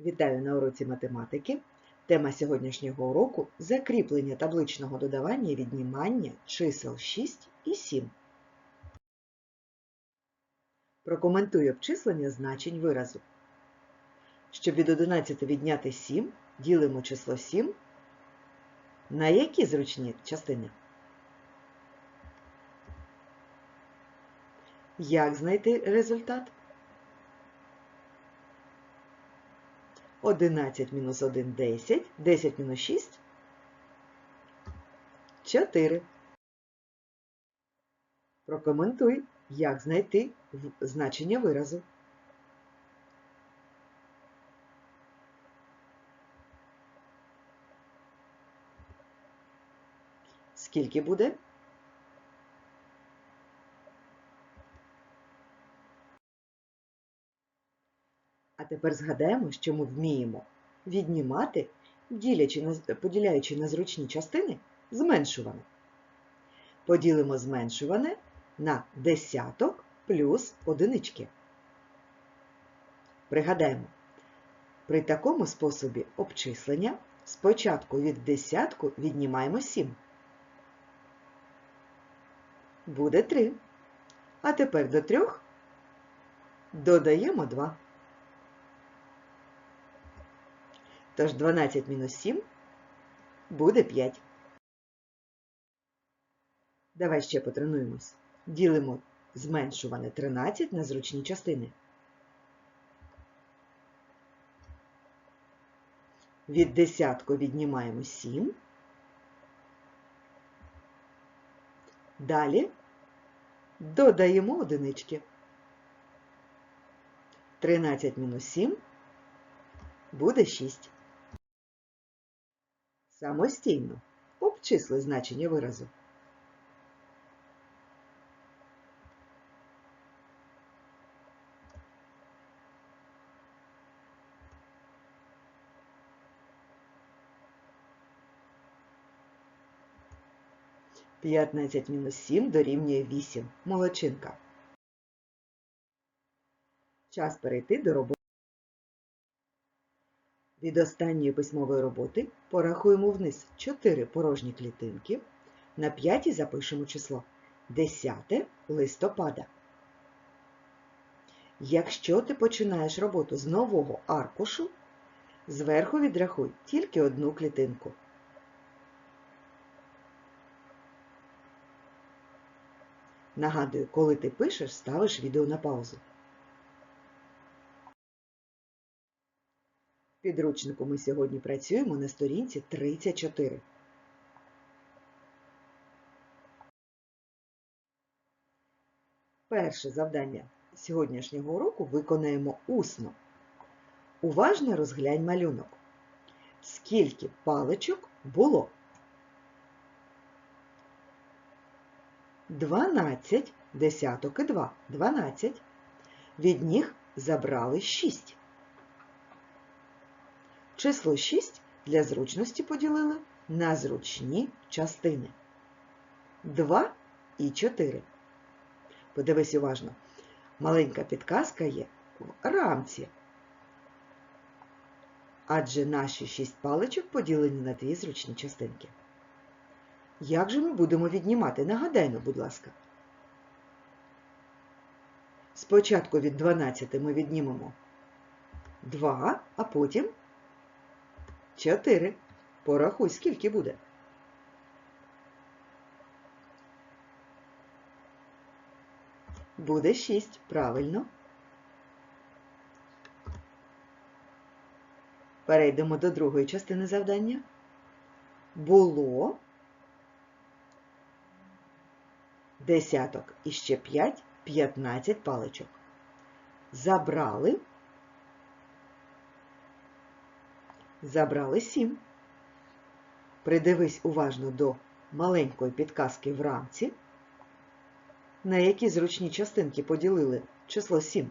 Вітаю на уроці математики. Тема сьогоднішнього уроку закріплення табличного додавання і віднімання чисел 6 і 7. Прокоментуй обчислення значень виразу. Щоб від 11 відняти 7, ділимо число 7 на які зручні частини? Як знайти результат? 11 мінус 1 – 10, 10 мінус 6 – 4. Прокоментуй, як знайти значення виразу. Скільки буде? Тепер згадаємо, що ми вміємо віднімати, ділячи поділяючи на зручні частини зменшуване. Поділимо зменшуване на десяток плюс одинички. Пригадаємо, при такому способі обчислення спочатку від десятку віднімаємо 7. Буде 3. А тепер до 3 додаємо 2. Тож 12 мінус 7 буде 5. Давай ще потренуємось. Ділимо зменшуване 13 на зручні частини. Від десятку віднімаємо 7. Далі додаємо одинички. 13 мінус 7 буде 6. Самостійно обчисли значення виразу. П'ятнадцять мінус сім дорівнює вісім. Молодчинка. Час перейти до роботи. Від останньої письмової роботи порахуємо вниз 4 порожні клітинки. На п'ятій запишемо число 10 листопада. Якщо ти починаєш роботу з нового аркушу, зверху відрахуй тільки одну клітинку. Нагадую, коли ти пишеш, ставиш відео на паузу. Підручнику ми сьогодні працюємо на сторінці 34. Перше завдання сьогоднішнього уроку виконаємо усно. Уважно розглянь малюнок. Скільки паличок було? 12, десяток і 2. 12. Від них забрали 6. Число 6 для зручності поділили на зручні частини. 2 і 4. Подивись уважно. Маленька підказка є в рамці. Адже наші 6 паличок поділені на дві зручні частинки. Як же ми будемо віднімати? Нагадай, ну, будь ласка. Спочатку від 12 ми віднімемо 2, а потім 4. Порахуй, скільки буде. Буде 6, правильно. Перейдемо до другої частини завдання. Було десяток і ще 5, 15 паличок. Забрали. Забрали 7. Придивись уважно до маленької підказки в рамці, на які зручні частинки поділили число 7.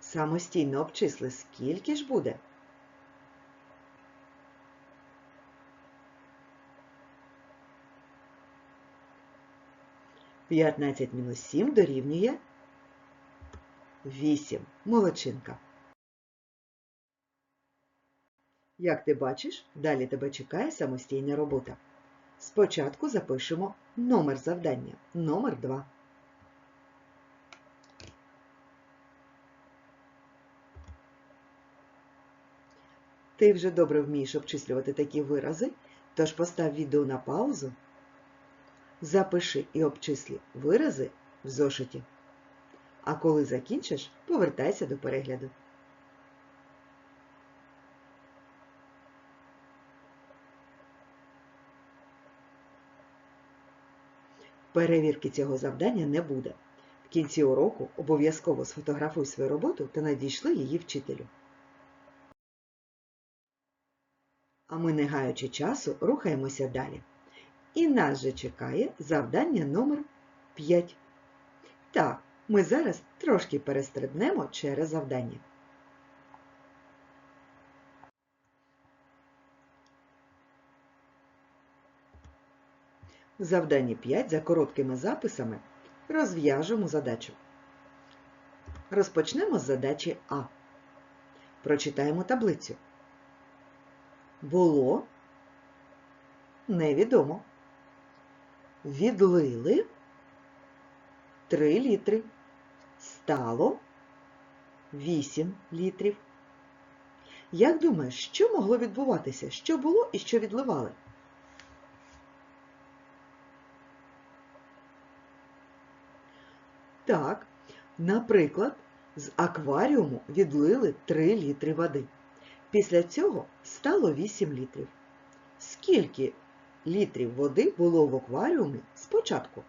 Самостійно обчисли, скільки ж буде? П'ятнадцять мінус сім дорівнює вісім. Молодчинка. Як ти бачиш, далі тебе чекає самостійна робота. Спочатку запишемо номер завдання, номер 2. Ти вже добре вмієш обчислювати такі вирази, тож постав відео на паузу, запиши і обчислі вирази в зошиті. А коли закінчиш, повертайся до перегляду. Перевірки цього завдання не буде. В кінці уроку обов'язково сфотографуй свою роботу та надійшли її вчителю. А ми, не гаючи часу, рухаємося далі. І нас же чекає завдання номер 5. Так, ми зараз трошки перестрибнемо через завдання. В завданні 5 за короткими записами розв'яжемо задачу. Розпочнемо з задачі А. Прочитаємо таблицю. Було невідомо. Відлили 3 літри. Стало 8 літрів. Як думаєш, що могло відбуватися? Що було і що відливали? Так, наприклад, з акваріуму відлили 3 літри води. Після цього стало 8 літрів. Скільки літрів води було в акваріумі спочатку?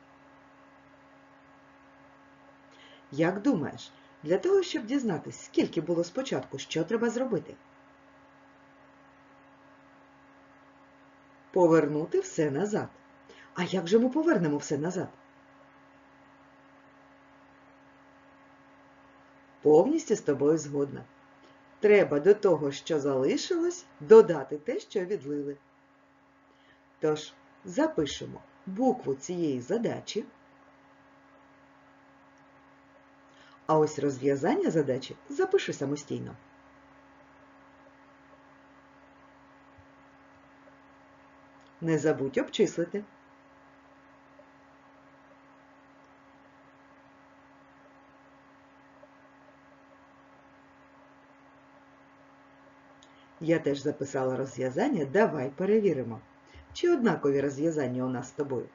Як думаєш, для того, щоб дізнатися, скільки було спочатку, що треба зробити? Повернути все назад. А як же ми повернемо все назад? Повністю з тобою згодна. Треба до того, що залишилось, додати те, що відлили. Тож, запишемо букву цієї задачі. А ось розв'язання задачі запиши самостійно. Не забудь обчислити. Я теж записала розв'язання, давай перевіримо, чи однакові розв'язання у нас з тобою.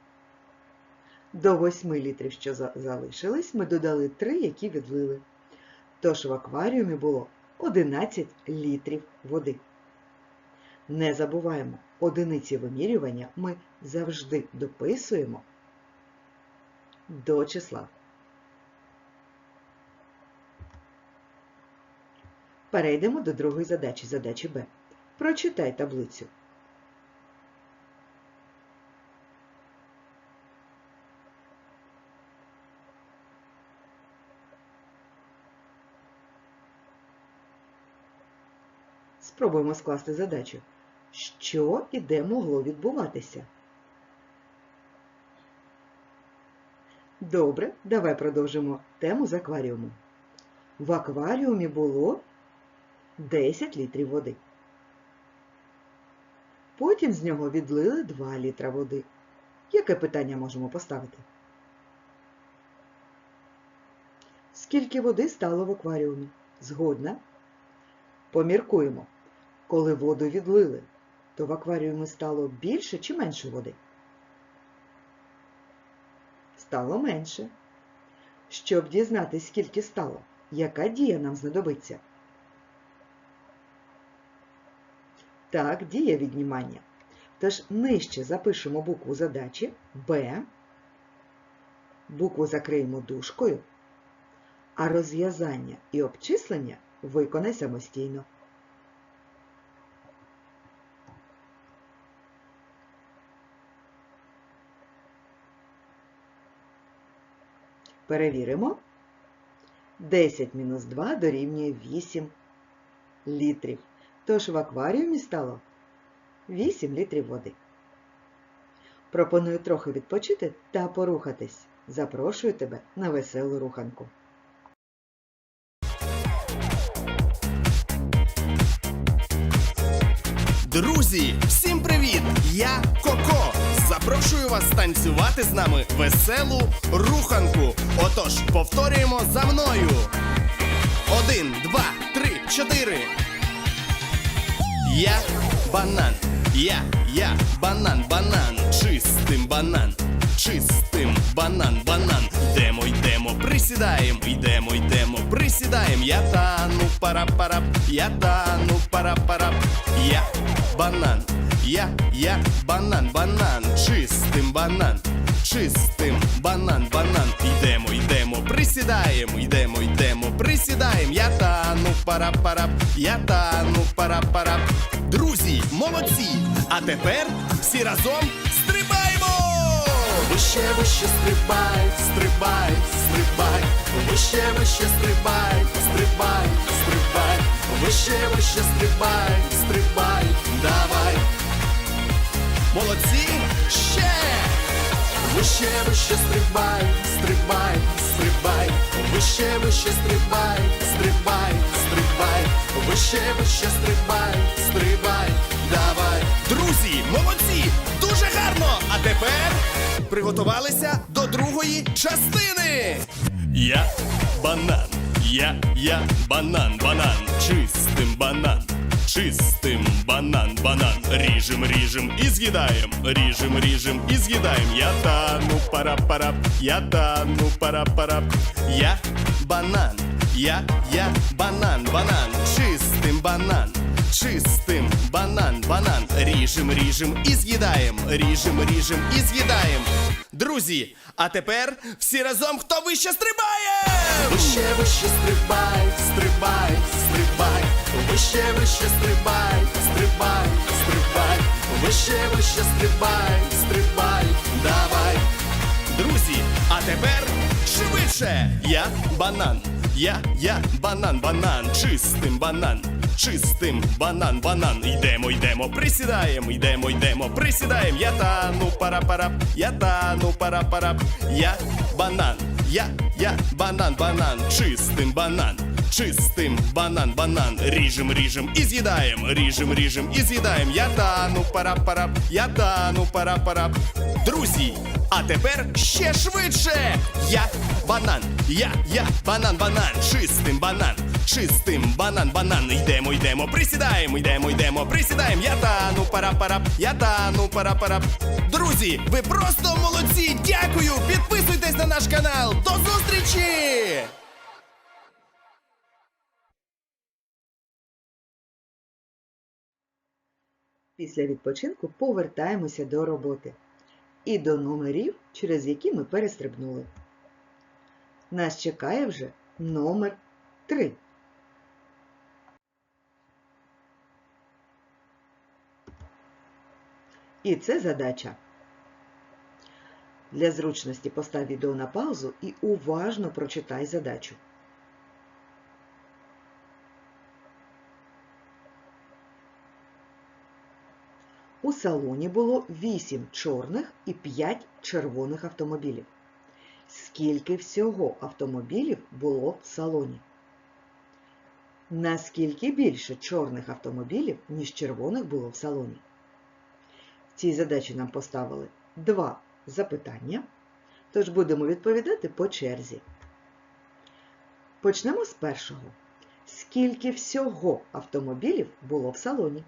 До 8 літрів, що залишились, ми додали 3, які відлили. Тож в акваріумі було 11 літрів води. Не забуваємо, одиниці вимірювання ми завжди дописуємо до числа. Перейдемо до другої задачі, задачі Б. Прочитай таблицю. Спробуємо скласти задачу. Що і де могло відбуватися? Добре, давай продовжимо тему з акваріумом. В акваріумі було 10 літрів води. Потім з нього відлили 2 літра води. Яке питання можемо поставити? Скільки води стало в акваріумі? Згодна? Поміркуємо. Коли воду відлили, то в акваріумі стало більше чи менше води? Стало менше. Щоб дізнатися, скільки стало, яка дія нам знадобиться? Так, дія віднімання. Тож нижче запишемо букву задачі Б, букву закриємо дужкою, а розв'язання і обчислення виконай самостійно. Перевіримо. 10 мінус 2 дорівнює 8 літрів. Тож в акваріумі стало 8 літрів води. Пропоную трохи відпочити та порухатись. Запрошую тебе на веселу руханку. Друзі, всім привіт! Я Коко. Запрошую вас танцювати з нами веселу руханку. Отож, повторюємо за мною. Один, два, три, чотири. Я банан. Я, я, банан, банан, чистим банан, чистим банан, банан. Йдемо, йдемо, присідаємо, йдемо, йдемо, присідаємо. Я тану пара-парап, я тану пара-парап. Я банан, я, я, банан, банан, чистим банан, чистим банан, банан. Йдемо, йдемо, присідаємо, йдемо, йдемо, присідаємо. Я тану пара-парап, я тану пара-парап. Друзі, молодці! А тепер всі разом стрибаємо! Вище, вище стрибай, стрибай, стрибай, вище, вище стрибай, стрибай, стрибай, вище, вище стрибай, стрибай, давай. Молодці! Ще! Вище, вище стрибай, стрибай, стрибай, вище, вище стрибай, стрибай, стрибай, вище, вище стрибай, стрибай, давай. Друзі, молодці! Дуже гарно! А тепер приготувалися до другої частини. Я банан, я, я банан, банан, чистим банан. Чистим банан, банан, ріжем, ріжем і з'їдаєм, ріжем, ріжем і з'їдаєм. Я тану пара-парап, я тану пара-парап. Я банан, я, я банан, банан, чистим банан, чистим банан, банан, ріжем, ріжем і з'їдаєм, ріжем, ріжем і з'їдаєм. Друзі, а тепер всі разом хто вище стрибає! Вище, вище стрибай, стрибай, стрибай, вище, вище стрибай, стрибай, стрибай, вище, вище стрибай, стрибай, давай. Друзі, а тепер швидше! Я банан, я, я банан, банан, чистим банан. Чистим банан, банан. Йдемо, йдемо, присідаємо, йдемо, йдемо, присідаємо. Я тану пара-парап, я тану пара-парап. Я банан, я, я банан, банан, чистим банан. Чистим банан, банан, ріжем, ріжем і з'їдаєм, ріжем, ріжем і з'їдаєм. Я тану пара-парап, я тану пара-парап. Друзі, а тепер ще швидше. Я банан, я, я банан, банан, чистим банан, чистим банан, банан. Йдемо, йдемо, присідаємо, йдемо, йдемо, присідаємо. Я тану пара-парап, я тану пара-парап. Друзі, ви просто молодці! Дякую! Підписуйтесь на наш канал. До зустрічі! Після відпочинку повертаємося до роботи і до номерів, через які ми перестрибнули. Нас чекає вже номер 3. І це задача. Для зручності постав відео на паузу і уважно прочитай задачу. Салоні було 8 чорних і 5 червоних автомобілів. Скільки всього автомобілів було в салоні? Наскільки більше чорних автомобілів, ніж червоних було в салоні? В цій задачі нам поставили два запитання, тож будемо відповідати по черзі. Почнемо з першого. Скільки всього автомобілів було в салоні?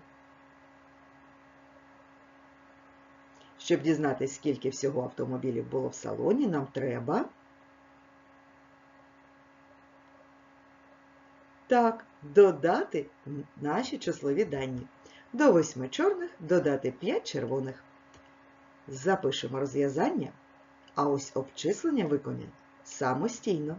Щоб дізнатися, скільки всього автомобілів було в салоні, нам треба так, додати наші числові дані. До 8 чорних додати 5 червоних. Запишемо розв'язання, а ось обчислення виконаємо самостійно.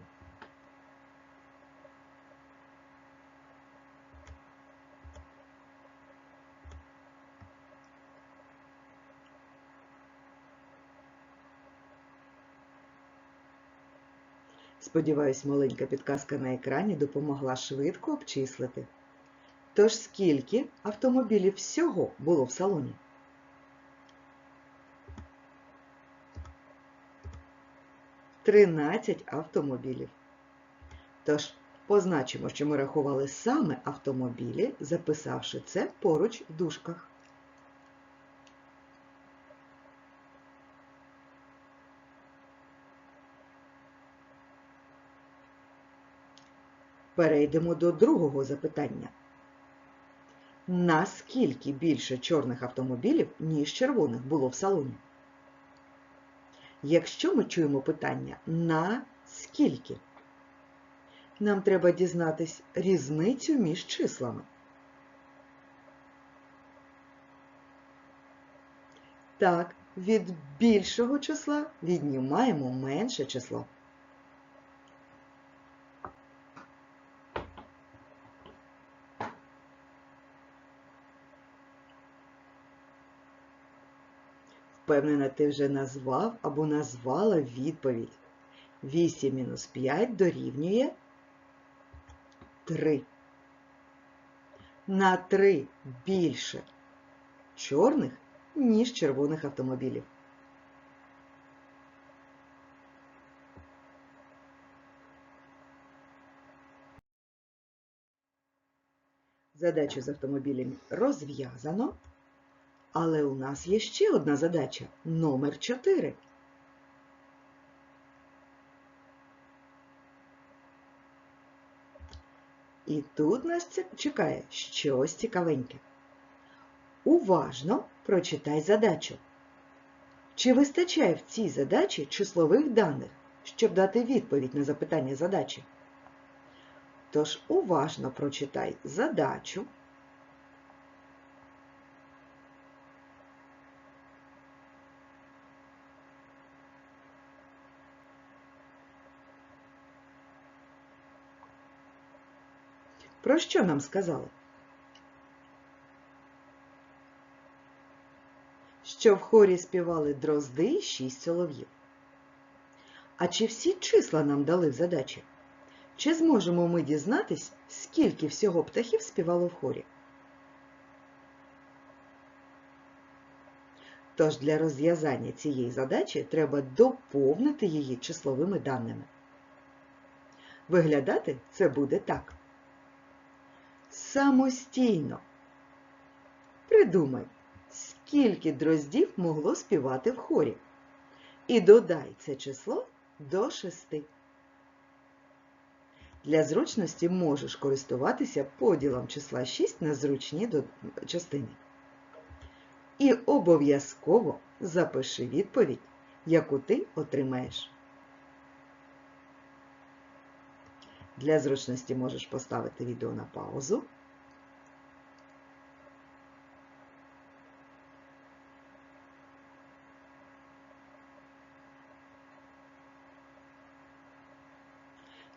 Сподіваюсь, маленька підказка на екрані допомогла швидко обчислити. Тож скільки автомобілів всього було в салоні? Тринадцять автомобілів. Тож позначимо, що ми рахували саме автомобілі, записавши це поруч в дужках. Перейдемо до другого запитання. Наскільки більше чорних автомобілів, ніж червоних було в салоні? Якщо ми чуємо питання на скільки, нам треба дізнатись різницю між числами. Так, від більшого числа віднімаємо менше число. Впевнена, ти вже назвав або назвала відповідь. 8 мінус 5 дорівнює 3. На 3 більше чорних, ніж червоних автомобілів. Задачу з автомобілем розв'язано. Але у нас є ще одна задача номер 4. І тут нас чекає щось цікавеньке. Уважно прочитай задачу. Чи вистачає в цій задачі числових даних, щоб дати відповідь на запитання задачі? Тож уважно прочитай задачу. Про що нам сказали? Що в хорі співали дрозди і шість солов'їв. А чи всі числа нам дали в задачі? Чи зможемо ми дізнатись, скільки всього птахів співало в хорі? Тож для розв'язання цієї задачі треба доповнити її числовими даними. Виглядати це буде так. Самостійно. Придумай, скільки дроздів могло співати в хорі. І додай це число до шести. Для зручності можеш користуватися поділом числа 6 на зручні частини. І обов'язково запиши відповідь, яку ти отримаєш. Для зручності можеш поставити відео на паузу.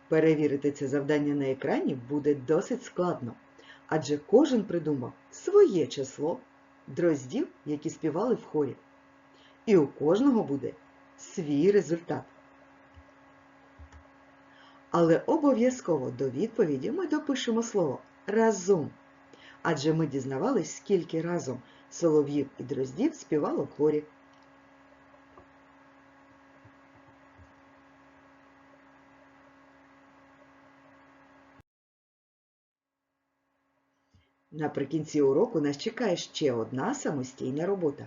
Перевірити це завдання на екрані буде досить складно, адже кожен придумав своє число дроздів, які співали в хорі. І у кожного буде свій результат. Але обов'язково до відповіді ми допишемо слово разом. Адже ми дізнавались, скільки разом солов'їв і дроздів співало хорі. Наприкінці уроку нас чекає ще одна самостійна робота.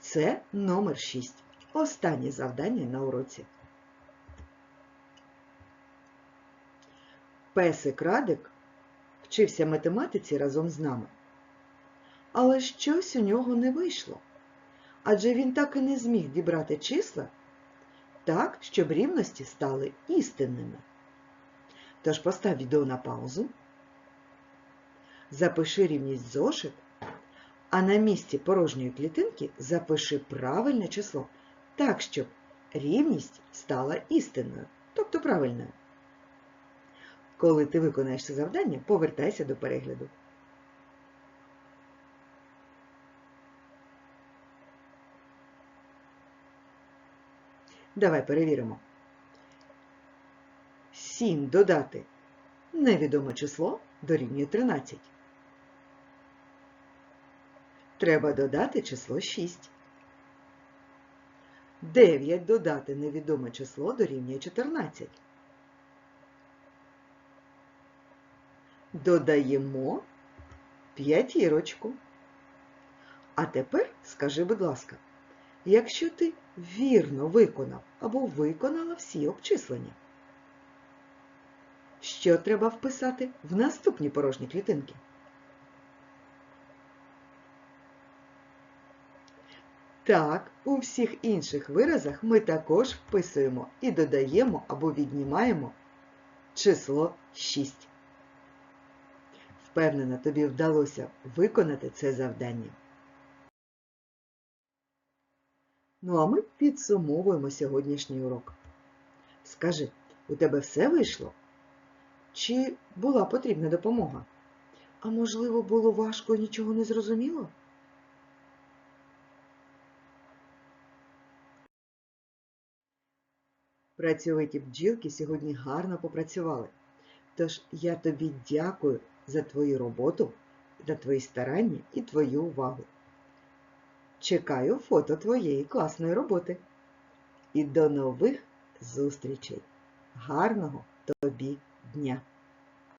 Це номер 6. Останнє завдання на уроці. Песик Радик вчився математиці разом з нами. Але щось у нього не вийшло. Адже він так і не зміг дібрати числа так, щоб рівності стали істинними. Тож постав відео на паузу, запиши рівність зошит, а на місці порожньої клітинки запиши правильне число так, щоб рівність стала істинною, тобто правильною. Коли ти виконаєш це завдання, повертайся до перегляду. Давай перевіримо. 7 додати невідоме число дорівнює 13. Треба додати число 6. 9 додати невідоме число дорівнює 14. Додаємо п'ятірочку. А тепер скажи, будь ласка, якщо ти вірно виконав або виконала всі обчислення, Що треба вписати в наступні порожні клітинки? Так, у всіх інших виразах ми також вписуємо і додаємо або віднімаємо число 6. Впевнена, тобі вдалося виконати це завдання. Ну а ми підсумовуємо сьогоднішній урок. Скажи, у тебе все вийшло? Чи була потрібна допомога? А можливо, було важко і нічого не зрозуміло? Працьовиті бджілки сьогодні гарно попрацювали. Тож я тобі дякую за твою роботу, за твої старання і твою увагу. Чекаю фото твоєї класної роботи. І до нових зустрічей. Гарного тобі дня!